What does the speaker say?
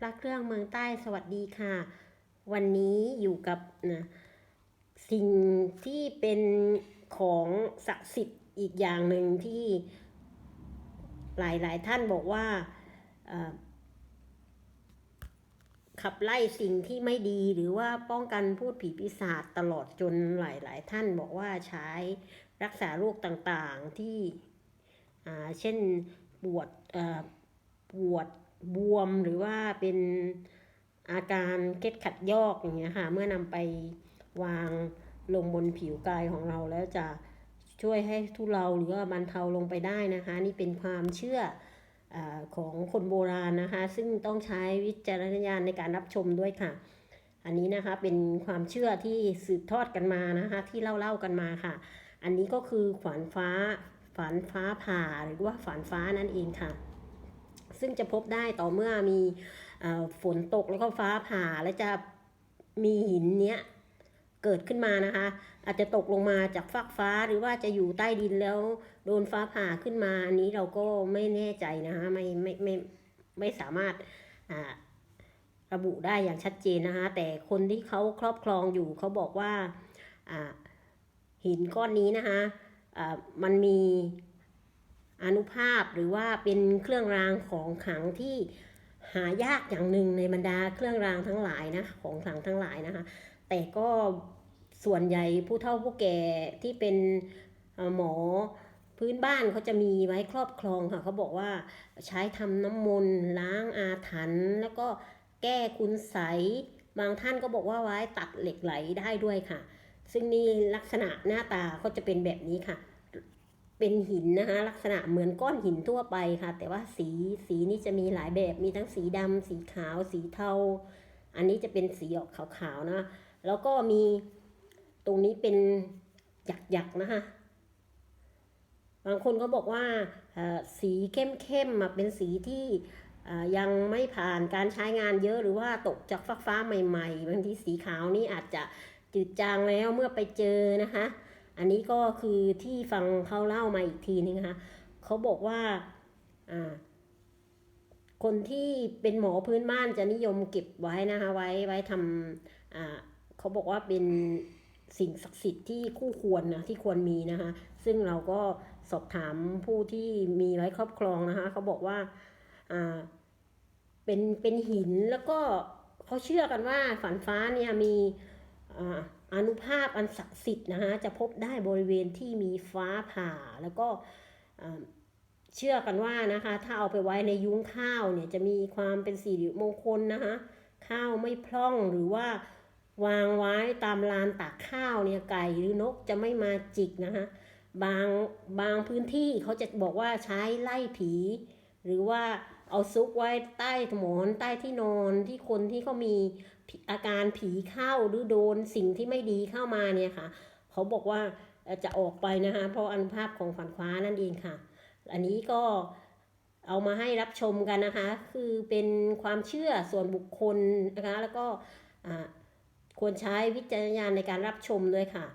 พระเครื่องเมืองใต้สวัสดีค่ะ วันนี้อยู่กับนะสิ่งที่เป็นของศักดิ์สิทธิ์อีกอย่างหนึ่งที่หลายๆท่านบอกว่าขับไล่สิ่งที่ไม่ดีหรือว่าป้องกันพูดผีปีศาจตลอดจนหลาย ๆ ท่านบอกว่าใช้รักษาโรคต่างๆที่เช่นปวดปวด บวมหรือว่าเป็นอาการเคล็ดขัดยอกอย่างเงี้ยค่ะเมื่อนำไปวางลงบนผิวกายของเราแล้วจะช่วยให้ทุเลาหรือว่าบรรเทาลงไปได้นะคะ นี่เป็นความเชื่ออของคนโบราณนะคะ ซึ่งต้องใช้วิจารณญาณในการรับชมด้วยค่ะ อันนี้นะคะเป็นความเชื่อที่สืบทอดกันมานะคะที่เล่าเล่ากันมาค่ะ อันนี้ก็คือขวานฟ้าฝานฟ้าผ่าหรือว่าฝานฟ้านั่นเองค่ะ ซึ่งจะพบได้ต่อเมื่อมีฝนตกแล้วก็ฟ้าผ่าแล้วจะมีหินเนี้ยเกิดขึ้นมานะคะ อาจจะตกลงมาจากฟากฟ้าหรือว่าจะอยู่ใต้ดินแล้วโดนฟ้าผ่าขึ้นมา อันนี้เราก็ไม่แน่ใจนะคะไม่ไม่ไม่ไม่สามารถระบุได้อย่างชัดเจนนะคะแต่คนที่เขาครอบครองอยู่เขาบอกว่าหินก้อนนี้นะคะอ่ามันมี อนุภาพหรือว่าเป็นเครื่องรางของขลังที่หายากอย่างหนึ่งในบรรดาเครื่องรางทั้งหลายนะของขลังทั้งหลายนะคะ แต่ก็ส่วนใหญ่ผู้เฒ่าผู้แก่ที่เป็นหมอพื้นบ้านเขาจะมีไว้ครอบครองค่ะเขาบอกว่าใช้ทำน้ำมนต์ล้างอาถรรพ์แล้วก็แก้คุณไสบางท่านก็บอกว่าไว้ตัดเหล็กไหลได้ด้วยค่ะ ซึ่งนี่ลักษณะหน้าตาเขาจะเป็นแบบนี้ค่ะ เป็นหินนะคะ ลักษณะเหมือนก้อนหินทั่วไปค่ะ แต่ว่าสีสีนี่จะมีหลายแบบมีทั้งสีดำสีขาวสีเทา อันนี้จะเป็นสีออกขาวๆนะ แล้วก็มีตรงนี้เป็นหยักๆนะคะบางคนก็บอกว่าสีเข้มๆอะเป็นสีที่ยังไม่ผ่านการใช้งานเยอะหรือว่าตกจากฟ้าฟ้าๆใหม่ ๆ บางทีสีขาวนี่อาจจะจืดจางแล้วเมื่อไปเจอนะคะ อันนี้ก็คือที่ฟังเขาเล่ามาอีกทีนึงนะคะเขาบอกว่าคนที่เป็นหมอพื้นบ้านจะนิยมเก็บไว้นะคะไว้ไว้ทำเขาบอกว่าเป็นสิ่งศักดิ์สิทธิ์ที่คู่ควรนะที่ควรมีนะคะ ซึ่งเราก็สอบถามผู้ที่มีไว้ครอบครองนะคะเขาบอกว่าอ่าเป็นเป็นหินแล้วก็เขาเชื่อกันว่าฝันฟ้าเนี่ยมีอ่า อนุภาพอันศักดิ์สิทธิ์นะคะจะพบได้บริเวณที่มีฟ้าผ่าแล้วก็เชื่อกันว่านะคะ ถ้าเอาไปไว้ในยุ้งข้าวเนี่ยจะมีความเป็นสิริมงคลนะคะ ข้าวไม่พร่องหรือว่าวางไว้ตามลานตากข้าวเนี่ยไก่หรือนกจะไม่มาจิกนะคะบางบางพื้นที่เขาจะบอกว่าใช้ไล่ผี หรือว่า เอาซุกไว้ใต้หมอนใต้ที่นอนที่คนที่เขามีอาการผีเข้าหรือโดนสิ่งที่ไม่ดีเข้ามาเนี่ยค่ะ เขาบอกว่าจะออกไปนะคะ เพราะอนุภาพของฝันคว้านั่นเองค่ะ อันนี้ก็เอามาให้รับชมกันนะคะ คือเป็นความเชื่อส่วนบุคคลนะคะ แล้วก็ควรใช้วิจารณญาณในการรับชมด้วยค่ะ